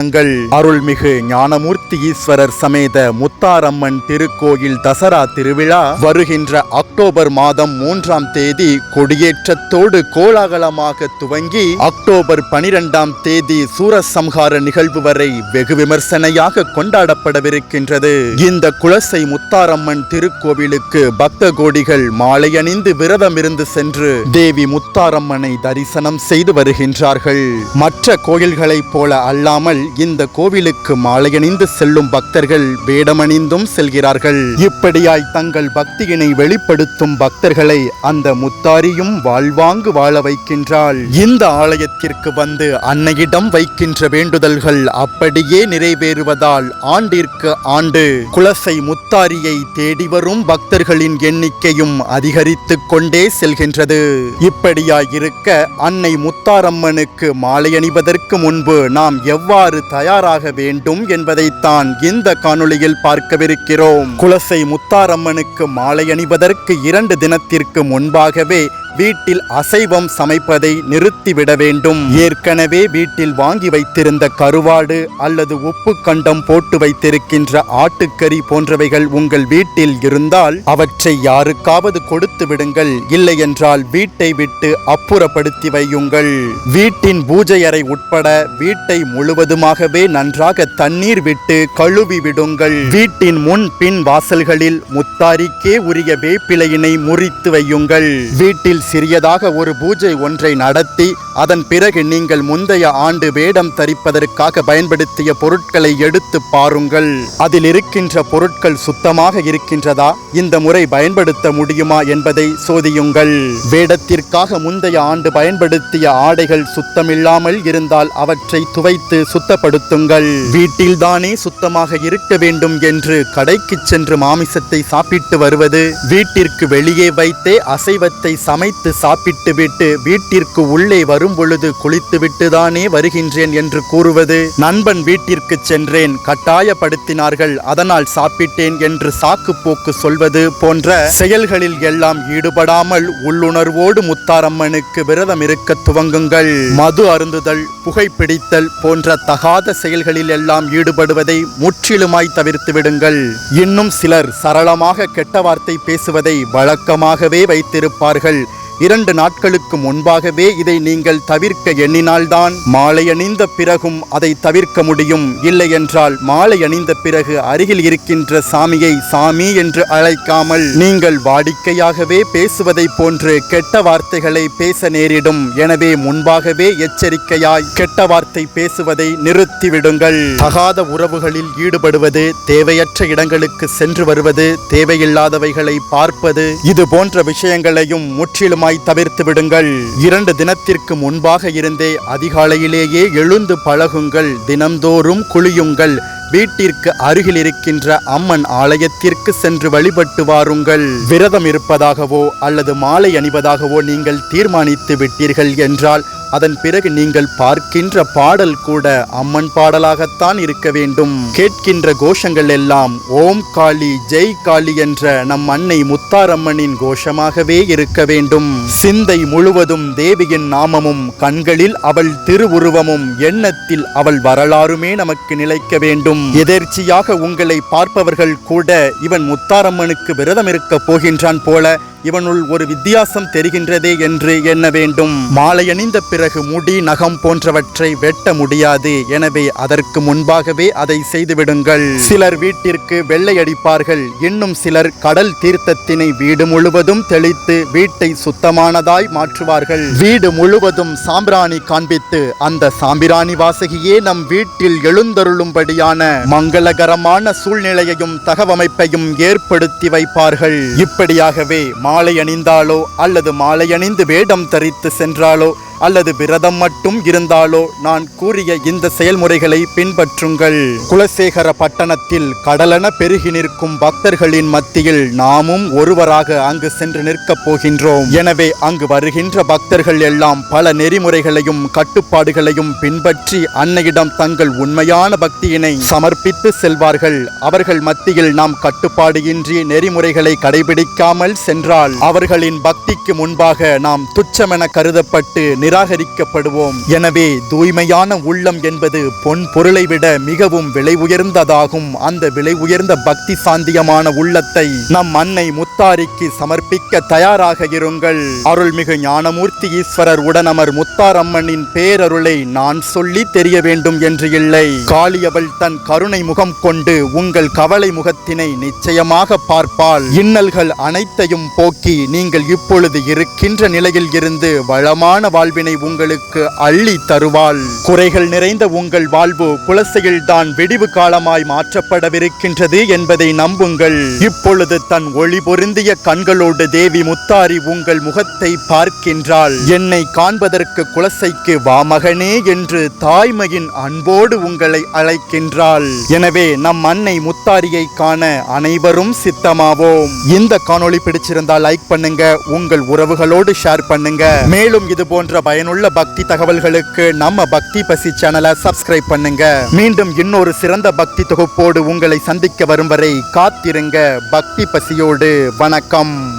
தங்கள் அருள்மிகு ஞானமூர்த்தி ஈஸ்வரர் சமேத முத்தாரம்மன் திருக்கோயில் தசரா திருவிழா வருகின்ற அக்டோபர் மாதம் மூன்றாம் தேதி கொடியேற்றத்தோடு கோலாகலமாக துவங்கி அக்டோபர் பனிரெண்டாம் தேதி சூரசம்ஹார நிகழ்வு வரை வெகு விமர்சனையாக கொண்டாடப்படவிருக்கின்றது. இந்த குலசை முத்தாரம்மன் திருக்கோவிலுக்கு பக்த கோடிகள் மாலை அணிந்து விரதம் இருந்து சென்று தேவி முத்தாரம்மனை தரிசனம் செய்து வருகின்றார்கள். மற்ற கோயில்களைப் போல அல்லாமல் இந்த கோவிலுக்கு மாலையணிந்து செல்லும் பக்தர்கள் வேடமணிந்தும் செல்கிறார்கள். இப்படியாய் தங்கள் பக்தியினை வெளிப்படுத்தும் பக்தர்களை அந்த முத்தாரியும் வாழ்வாங்கு வாழ வைக்கின்றாள். இந்த ஆலயத்திற்கு வந்து அன்னையிடம் வைக்கின்ற வேண்டுதல்கள் அப்படியே நிறைவேறுவதால் ஆண்டிற்கு ஆண்டு குலசை முத்தாரியை தேடி வரும் பக்தர்களின் எண்ணிக்கையும் அதிகரித்துக் கொண்டே செல்கின்றது. இப்படியாயிருக்க அன்னை முத்தாரம்மனுக்கு மாலை அணிவதற்கு முன்பு நாம் எவ்வாறு தயாராக வேண்டும் என்பதைத்தான் இந்த காணொளியில் பார்க்கவிருக்கிறோம். குலசை முத்தாரம்மனுக்கு மாலை அணிவதற்கு இரண்டு தினத்திற்கு முன்பாகவே வீட்டில் அசைவம் சமைப்பதை நிறுத்திவிட வேண்டும். ஏற்கனவே வீட்டில் வாங்கி வைத்திருந்த கருவாடு அல்லது உப்பு கண்டம் போட்டு வைத்திருக்கின்ற ஆட்டுக்கறி போன்றவைகள் உங்கள் வீட்டில் இருந்தால் அவற்றை யாருக்காவது கொடுத்து விடுங்கள். இல்லை என்றால் வீட்டை விட்டு அப்புறப்படுத்தி வையுங்கள். வீட்டின் பூஜை அறை உட்பட வீட்டை முழுவதுமாகவே நன்றாக தண்ணீர் விட்டு கழுவி விடுங்கள். வீட்டின் முன் பின் வாசல்களில் முத்தாரிக்கே உரிய வேப்பிலையினை முறித்து வையுங்கள். வீட்டில் சிறியதாக ஒரு பூஜை ஒன்றை நடத்தி அதன் பிறகு நீங்கள் முந்தைய ஆண்டு வேடம் தரிப்பதற்காக பயன்படுத்திய பொருட்களை எடுத்து பாருங்கள். அதில் இருக்கின்ற பொருட்கள் சுத்தமாக இருக்கின்றதா? இந்த முறை பயன்படுத்த முடியுமா என்பதை சோதியுங்கள். வேடத்திற்காக முந்தைய ஆண்டு பயன்படுத்திய ஆடைகள் சுத்தமில்லாமல் இருந்தால் அவற்றை துவைத்து சுத்தப்படுத்துங்கள். வீட்டில்தானே சுத்தமாக இருக்க வேண்டும் என்று கடைக்கு சென்று மாமிசத்தை சாப்பிட்டு வருவது வீட்டிற்கு வெளியே வைத்தே அசைவத்தை சமைத்து சாப்பிட்டு விட்டு வீட்டிற்கு உள்ளே வரும் பொழுது குளித்துவிட்டுதானே வருகின்றேன் என்று கூறுவது? நண்பன் வீட்டிற்கு சென்றேன் கட்டாயப்படுத்தினார்கள் அதனால் சாப்பிட்டேன் என்று சாக்கு போக்கு சொல்வது போன்ற செயல்களில் எல்லாம் ஈடுபடாமல் உள்ளுணர்வோடு முத்தாரம்மனுக்கு விரதம் இருக்க துவங்குங்கள். மது அருந்துதல் புகைப்பிடித்தல் போன்ற தகாத செயல்களில் எல்லாம் ஈடுபடுவதை முற்றிலுமாய் தவிர்த்து விடுங்கள். இன்னும் சிலர் சரளமாக கெட்ட வார்த்தை பேசுவதை வழக்கமாகவே வைத்திருப்பார்கள். இரண்டு நாட்களுக்கு முன்பாகவே இதை நீங்கள் தவிர்க்க எண்ணினால்தான் மாலை அணிந்த பிறகும் அதை தவிர்க்க முடியும். இல்லை என்றால் மாலை அணிந்த பிறகு அருகில் இருக்கின்ற சாமியை சாமி என்று அழைக்காமல் நீங்கள் வாடிக்கையாகவே பேசுவதை போன்று கெட்ட வார்த்தைகளை பேச நேரிடும். எனவே முன்பாகவே எச்சரிக்கையாய் கெட்ட வார்த்தை பேசுவதை நிறுத்திவிடுங்கள். தகாத உறவுகளில் ஈடுபடுவது தேவையற்ற இடங்களுக்கு சென்று வருவது தேவையில்லாதவைகளை பார்ப்பது இது போன்ற விஷயங்களையும் முற்றிலுமாய் தவிர்த்து விடுங்கள். இரண்டு தினத்திற்கு முன்பாக இருந்தே அதிகாலையிலேயே எழுந்து பழகுங்கள். தினம்தோறும் குளியுங்கள். வீட்டிற்கு அருகில் இருக்கின்ற அம்மன் ஆலயத்திற்கு சென்று வழிபட்டு வாருங்கள். விரதம் இருப்பதாகவோ அல்லது மாலை அணிவதாகவோ நீங்கள் தீர்மானித்து விட்டீர்கள் என்றால் அதன் பிறகு நீங்கள் பார்க்கின்ற பாடல் கூட அம்மன் பாடலாகத்தான் இருக்க வேண்டும். கேட்கின்ற கோஷங்கள் எல்லாம் ஓம் காளி ஜெய் காளி என்ற நம் அன்னை முத்தாரம்மனின் கோஷமாகவே இருக்க வேண்டும். சிந்தை முழுவதும் தேவியின் நாமமும் கண்களில் அவள் திருவுருவமும் எண்ணத்தில் அவள் வரலாறுமே நமக்கு நிலைக்க வேண்டும். எதேர்ச்சியாக உங்களை பார்ப்பவர்கள் கூட இவன் முத்தாரம்மனுக்கு விரதம் இருக்க போகின்றான் போல இவனுள் ஒரு வித்தியாசம் தெரிகின்றதே என்று எண்ண வேண்டும். மாலை அணிந்த பிறகு முடி நகம் போன்றவற்றை வெட்ட முடியாது. எனவே அதற்கு முன்பாகவே அதை செய்துவிடுங்கள். சிலர் வீட்டிற்கு வெள்ளை அடிப்பார்கள். இன்னும் சிலர் கடல் தீர்த்தத்தினை வீடு முழுவதும் தெளித்து வீட்டை சுத்தமானதாய் மாற்றுவார்கள். வீடு முழுவதும் சாம்பிராணி காண்பித்து அந்த சாம்பிராணி வாசகியே நம் வீட்டில் எழுந்தருளும்படியான மங்களகரமான சூழ்நிலையையும் தகவமைப்பையும் ஏற்படுத்தி வைப்பார்கள். இப்படியாகவே மாலை அணிந்தாலோ அல்லது மாலை அணிந்து வேடம் தரித்து சென்றாலோ அல்லது விரதம் மட்டும் இருந்தாலோ நான் கூறிய இந்த செயல்முறைகளை பின்பற்றுங்கள். குலசேகர பட்டணத்தில் கடலென பெருகி நிற்கும் பக்தர்களின் மத்தியில் நாமும் ஒருவராக அங்கு சென்று நிற்கப் போகின்றோம். எனவே அங்கு வருகின்ற பக்தர்கள் எல்லாம் பல நெறிமுறைகளையும் கட்டுப்பாடுகளையும் பின்பற்றி அன்னையிடம் தங்கள் உண்மையான பக்தியினை சமர்ப்பித்து செல்வார்கள். அவர்கள் மத்தியில் நாம் கட்டுப்பாடு இன்றி நெறிமுறைகளை கடைபிடிக்காமல் சென்றால் அவர்களின் பக்திக்கு முன்பாக நாம் துச்சமென கருதப்பட்டு நிராகரிக்கப்படுவோம். எனவே தூய்மையான உள்ளம் என்பது பொன் பொருளை விட மிகவும் விலை உயர்ந்ததாகும். அந்த விலை உயர்ந்த பக்தி சாந்தியமான உள்ளத்தை நம் அன்னை முத்தாரிக்கு சமர்ப்பிக்க தயாராக இருங்கள். அருள்மிகு ஞானமூர்த்தி ஈஸ்வரர் உடனமர் முத்தாரம்மனின் பேரருளை நான் சொல்லி தெரிய வேண்டும் என்று இல்லை. காளியவள் தன் கருணை முகம் கொண்டு உங்கள் கவலை முகத்தினை நிச்சயமாக பார்ப்பாள். இன்னல்கள் அனைத்தையும் போக்கி நீங்கள் இப்பொழுது இருக்கின்ற நிலையில் இருந்து வளமான வாழ்வில் வாழ்வினை உங்களுக்கு அள்ளி தருவாள். குறைகள் நிறைந்த உங்கள் வாழ்வு குலசையில்தான் வெடிவு காலமாய் மாற்றப்படவிருக்கின்றது என்பதை நம்புங்கள். இப்பொழுது தன் ஒளி பொருந்திய கண்களோடு தேவி முத்தாரி உங்கள் முகத்தை பார்க்கின்றாள். என்னை காண்பதற்கு குலசைக்கு வா மகனே என்று தாய்மையின் அன்போடு உங்களை அழைக்கின்றாள். எனவே நம் அன்னை முத்தாரியை காண அனைவரும் சித்தமாவோம். இந்த காணொளி பிடிச்சிருந்தால் லைக் பண்ணுங்க உங்கள் உறவுகளோடு ஷேர் பண்ணுங்க. மேலும் இது போன்ற பயனுள்ள பக்தி தகவல்களுக்கு நம்ம பக்தி பசி சேனலை சப்ஸ்கிரைப் பண்ணுங்க. மீண்டும் இன்னொரு சிறந்த பக்தி தொகுப்போடு உங்களை சந்திக்க வரும் வரை காத்திருங்க. பக்தி பசியோடு. வணக்கம்.